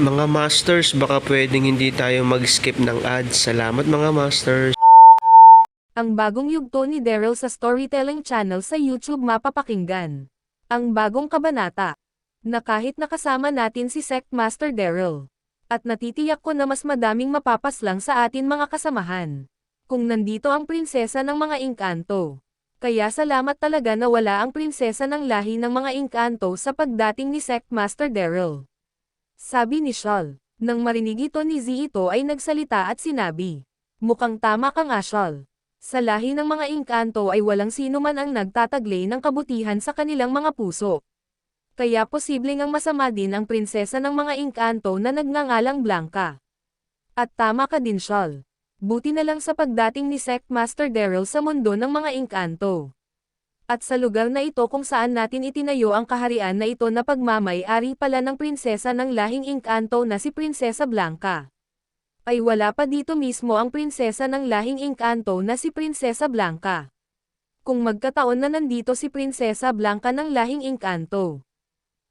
Mga Masters, baka pwedeng hindi tayo mag-skip ng ads. Salamat mga Masters. Ang bagong yugto ni Daryl sa Storytelling Channel sa YouTube mapapakinggan. Ang bagong kabanata. Na kahit nakasama natin si Sect Master Daryl. At natitiyak ko na mas madaming mapapaslang sa atin mga kasamahan. Kung nandito ang prinsesa ng mga engkanto. Kaya salamat talaga na wala ang prinsesa ng lahi ng mga engkanto sa pagdating ni Sect Master Daryl. Sabi ni Shal. Nang marinig ito ni Z ito ay nagsalita at sinabi. Mukhang tama ka nga Shal. Sa lahi ng mga engkanto ay walang sino man ang nagtataglay ng kabutihan sa kanilang mga puso. Kaya posibleng ang masama din ang prinsesa ng mga engkanto na nagngangalang Blanca. At tama ka din Shal. Buti na lang sa pagdating ni Sect Master Daryl sa mundo ng mga engkanto. At sa lugar na ito kung saan natin itinayo ang kaharian na ito na pagmamay-ari pala ng prinsesa ng lahing engkanto na si Prinsesa Blanca ay wala pa dito mismo ang prinsesa ng lahing engkanto na si Prinsesa Blanca. Kung magkataon na nandito si Prinsesa Blanca ng lahing engkanto.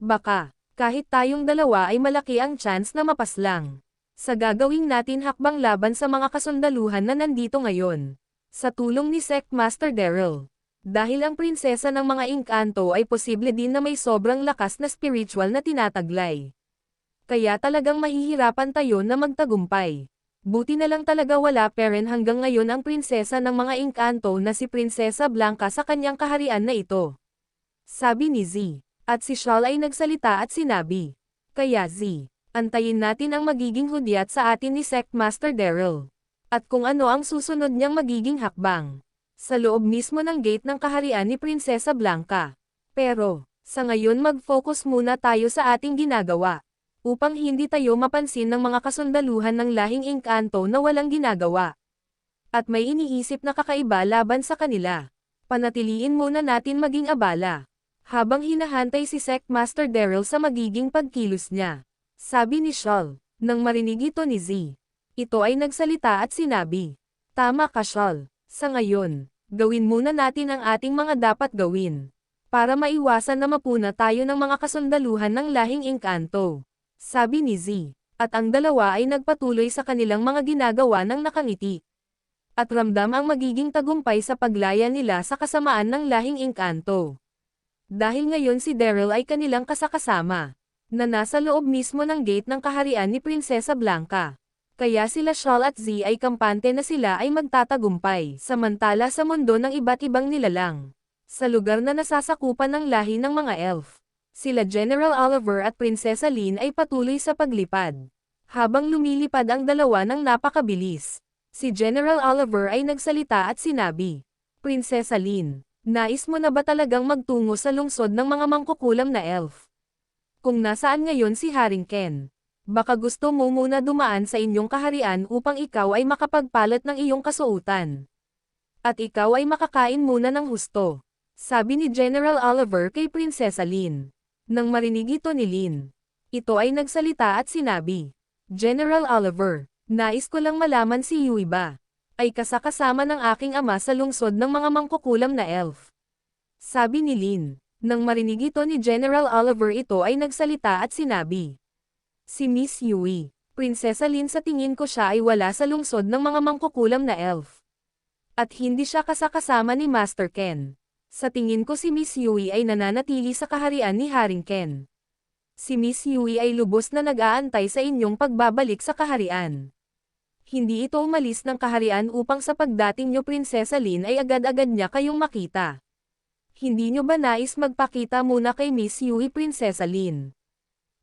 Baka, kahit tayong dalawa ay malaki ang chance na mapaslang. Sa gagawing natin hakbang laban sa mga kasundaluhan na nandito ngayon. Sa tulong ni Sect Master Daryl. Dahil ang prinsesa ng mga engkanto ay posible din na may sobrang lakas na spiritual na tinataglay kaya talagang mahihirapan tayo na magtagumpay. Buti na lang talaga wala peren hanggang ngayon ang prinsesa ng mga engkanto na si Prinsesa Blanca sa kanyang kaharian na ito. Sabi ni Z. At si Shal ay nagsalita at sinabi. Kaya Z, antayin natin ang magiging hudyat sa atin ni Sect Master Daryl. At kung ano ang susunod niyang magiging hakbang. Sa loob mismo ng gate ng kaharian ni Prinsesa Blanca. Pero, sa ngayon mag-focus muna tayo sa ating ginagawa upang hindi tayo mapansin ng mga kasundaluhan ng lahing engkanto na walang ginagawa. At may iniisip na kakaiba laban sa kanila. Panatiliin muna natin maging abala. Habang hinahantay si Sect Master Daryl sa magiging pagkilos niya. Sabi ni Shal, nang marinig ito ni Z. Ito ay nagsalita at sinabi. Tama ka Shal, sa ngayon, gawin muna natin ang ating mga dapat gawin. Para maiwasan na mapuna tayo ng mga kasundaluhan ng lahing engkanto. Sabi ni Z. At ang dalawa ay nagpatuloy sa kanilang mga ginagawa ng nakangiti. At ramdam ang magiging tagumpay sa paglaya nila sa kasamaan ng lahing engkanto. Dahil ngayon si Daryl ay kanilang kasakasama, na nasa loob mismo ng gate ng kaharian ni Prinsesa Blanca. Kaya sila Shal at Z ay kampante na sila ay magtatagumpay, samantala sa mundo ng iba't ibang nilalang. Sa lugar na nasasakupan ng lahi ng mga elf sila General Oliver at Prinsesa Lin ay patuloy sa paglipad. Habang lumilipad ang dalawa ng napakabilis, si General Oliver ay nagsalita at sinabi, Prinsesa Lin, nais mo na ba talagang magtungo sa lungsod ng mga mangkukulam na elf? Kung nasaan ngayon si Haring Ken, baka gusto mo muna dumaan sa inyong kaharian upang ikaw ay makapagpalat ng iyong kasuutan. At ikaw ay makakain muna ng husto, sabi ni General Oliver kay Prinsesa Lin. Nang marinig ito ni Lin, ito ay nagsalita at sinabi, General Oliver, nais ko lang malaman si Yui ba? Ay kasakasama ng aking ama sa lungsod ng mga mangkukulam na elf. Sabi ni Lin, nang marinig ito ni General Oliver ito ay nagsalita at sinabi, Si Miss Yui, Prinsesa Lin sa tingin ko siya ay wala sa lungsod ng mga mangkukulam na elf. At hindi siya kasakasama ni Master Ken. Sa tingin ko si Miss Yui ay nananatili sa kaharian ni Haring Ken. Si Miss Yui ay lubos na nag-aantay sa inyong pagbabalik sa kaharian. Hindi ito umalis ng kaharian upang sa pagdating nyo Prinsesa Lin ay agad-agad niya kayong makita. Hindi nyo ba nais magpakita muna kay Miss Yui Prinsesa Lin?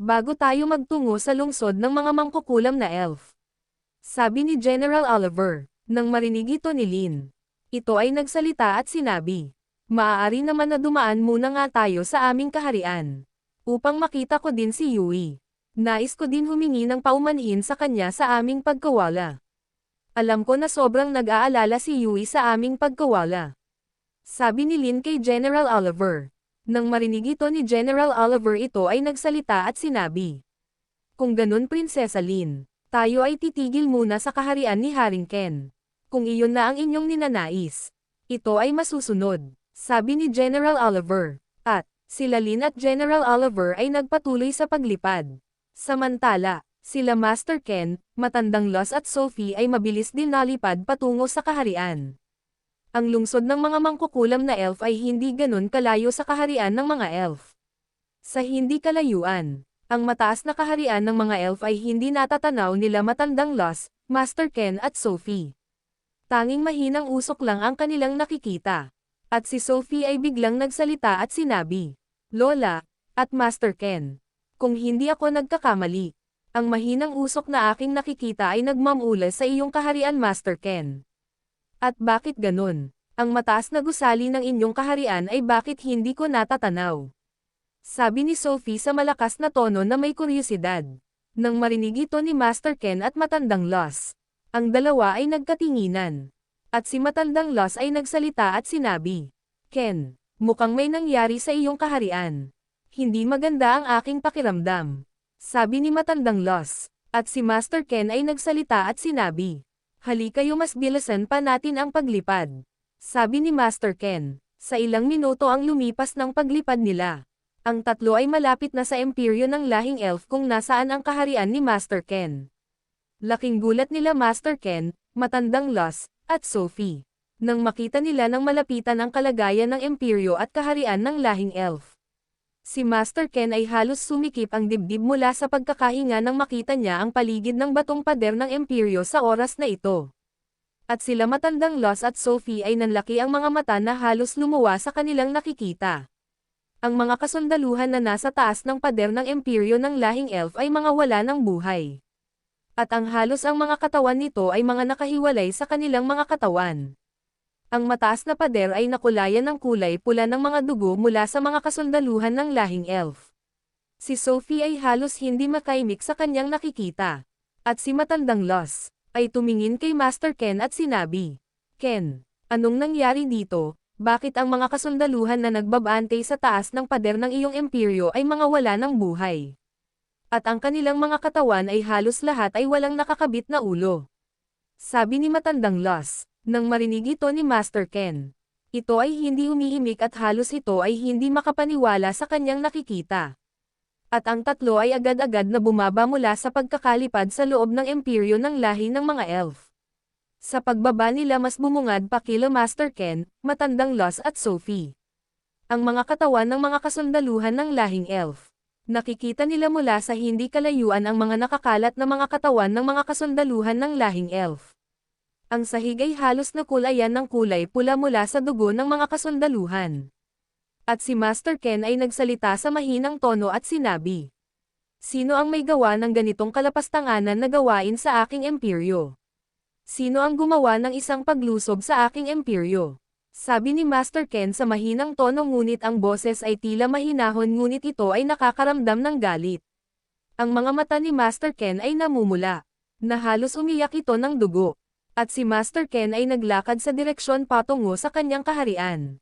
Bago tayo magtungo sa lungsod ng mga mangkukulam na elf. Sabi ni General Oliver, nang marinig ito ni Lin. Ito ay nagsalita at sinabi, Maaari naman na dumaan muna nga tayo sa aming kaharian. Upang makita ko din si Yui. Nais ko din humingi ng paumanhin sa kanya sa aming pagkawala. Alam ko na sobrang nag-aalala si Yui sa aming pagkawala. Sabi ni Lin kay General Oliver. Nang marinig ito ni General Oliver ito ay nagsalita at sinabi. Kung ganun Prinsesa Lin, tayo ay titigil muna sa kaharian ni Haring Ken. Kung iyon na ang inyong ninanais, ito ay masusunod, sabi ni General Oliver. At, sila Lin at General Oliver ay nagpatuloy sa paglipad. Samantala, sila Master Ken, Matandang Los at Sophie ay mabilis din nalipad patungo sa kaharian. Ang lungsod ng mga mangkukulam na elf ay hindi ganun kalayo sa kaharian ng mga elf. Sa hindi kalayuan, ang mataas na kaharian ng mga elf ay hindi natatanaw nila Matandang Los, Master Ken at Sophie. Tanging mahinang usok lang ang kanilang nakikita. At si Sophie ay biglang nagsalita at sinabi, Lola, at Master Ken, kung hindi ako nagkakamali, ang mahinang usok na aking nakikita ay nagmamula sa iyong kaharian Master Ken. At bakit ganun? Ang mataas na gusali ng inyong kaharian ay bakit hindi ko natatanaw? Sabi ni Sophie sa malakas na tono na may kuryosidad. Nang marinig ito ni Master Ken at Matandang Los, ang dalawa ay nagkatinginan. At si Matandang Los ay nagsalita at sinabi, Ken, mukhang may nangyari sa iyong kaharian. Hindi maganda ang aking pakiramdam. Sabi ni Matandang Los. At si Master Ken ay nagsalita at sinabi, Halikayo mas bilisan pa natin ang paglipad. Sabi ni Master Ken. Sa ilang minuto ang lumipas ng paglipad nila. Ang tatlo ay malapit na sa imperyo ng lahing elf kung nasaan ang kaharian ni Master Ken. Laking gulat nila Master Ken, Matandang Los, at Sophie. Nang makita nila ng malapitan ang kalagayan ng imperyo at kaharian ng lahing elf. Si Master Ken ay halos sumikip ang dibdib mula sa pagkakahinga nang makita niya ang paligid ng batong pader ng imperyo sa oras na ito. At sila matandang Los at Sophie ay nanlaki ang mga mata na halos lumuwa sa kanilang nakikita. Ang mga kasundaluhan na nasa taas ng pader ng imperyo ng lahing elf ay mga wala ng buhay. At ang halos ang mga katawan nito ay mga nakahiwalay sa kanilang mga katawan. Ang mataas na pader ay nakulayan ng kulay pula ng mga dugo mula sa mga kasundaluhan ng lahing elf. Si Sophie ay halos hindi makaimik sa kanyang nakikita. At si Matandang Los, ay tumingin kay Master Ken at sinabi, Ken, anong nangyari dito? Bakit ang mga kasundaluhan na nagbabante sa taas ng pader ng iyong imperyo ay mga wala ng buhay? At ang kanilang mga katawan ay halos lahat ay walang nakakabit na ulo. Sabi ni Matandang Los, nang marinig ito ni Master Ken. Ito ay hindi umiimik at halos ito ay hindi makapaniwala sa kanyang nakikita. At ang tatlo ay agad-agad na bumaba mula sa pagkakalipad sa loob ng imperyo ng lahi ng mga elf. Sa pagbaba nila mas bumungad pa kila Master Ken, Matandang Los at Sophie. Ang mga katawan ng mga kasundaluhan ng lahing elf. Nakikita nila mula sa hindi kalayuan ang mga nakakalat na mga katawan ng mga kasundaluhan ng lahing elf. Ang sahig ay halos na kulayan ng kulay pula mula sa dugo ng mga kasundaluhan. At si Master Ken ay nagsalita sa mahinang tono at sinabi, Sino ang may gawa ng ganitong kalapastanganan na gawain sa aking imperyo? Sino ang gumawa ng isang paglusob sa aking imperyo? Sabi ni Master Ken sa mahinang tono ngunit ang boses ay tila mahinahon ngunit ito ay nakakaramdam ng galit. Ang mga mata ni Master Ken ay namumula. Na halos umiyak ito ng dugo. At si Master Ken ay naglakad sa direksyon patungo sa kanyang kaharian.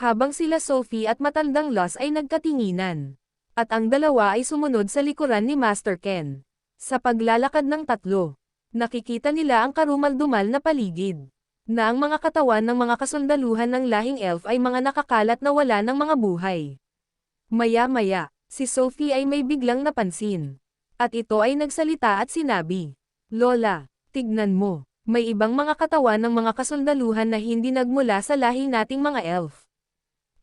Habang sila Sophie at Matandang Los ay nagkatinginan. At ang dalawa ay sumunod sa likuran ni Master Ken. Sa paglalakad ng tatlo, nakikita nila ang karumaldumal na paligid. Na ang mga katawan ng mga kasundaluhan ng lahing elf ay mga nakakalat na wala ng mga buhay. Maya-maya, si Sophie ay may biglang napansin. At ito ay nagsalita at sinabi, Lola, tignan mo, may ibang mga katawan ng mga kasundaluhan na hindi nagmula sa lahi nating mga elf.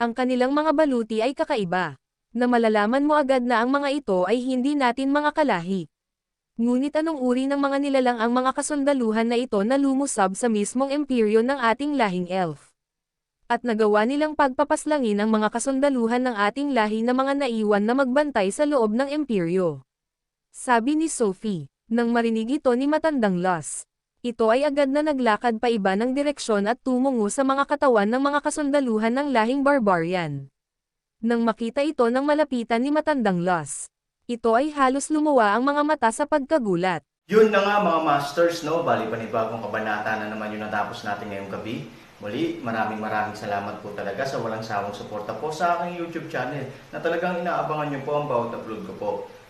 Ang kanilang mga baluti ay kakaiba. Na malalaman mo agad na ang mga ito ay hindi natin mga kalahi. Ngunit anong uri ng mga nilalang ang mga kasundaluhan na ito na lumusab sa mismong imperyo ng ating lahing elf? At nagawa nilang pagpapaslangin ang mga kasundaluhan ng ating lahi na mga naiwan na magbantay sa loob ng imperyo. Sabi ni Sophie, nang marinig ito ni Matandang Los. Ito ay agad na naglakad pa iba ng direksyon at tumungo sa mga katawan ng mga kasundaluhan ng lahing barbarian. Nang makita ito ng malapitan ni Matandang Los, ito ay halos lumuwa ang mga mata sa pagkagulat. Yun na nga mga masters, no? Bali panibagong kabanata na naman yung natapos natin ngayong gabi. Muli, maraming maraming salamat po talaga sa walang sawang suporta po sa aking YouTube channel na talagang inaabangan nyo po ang bawat upload ko po.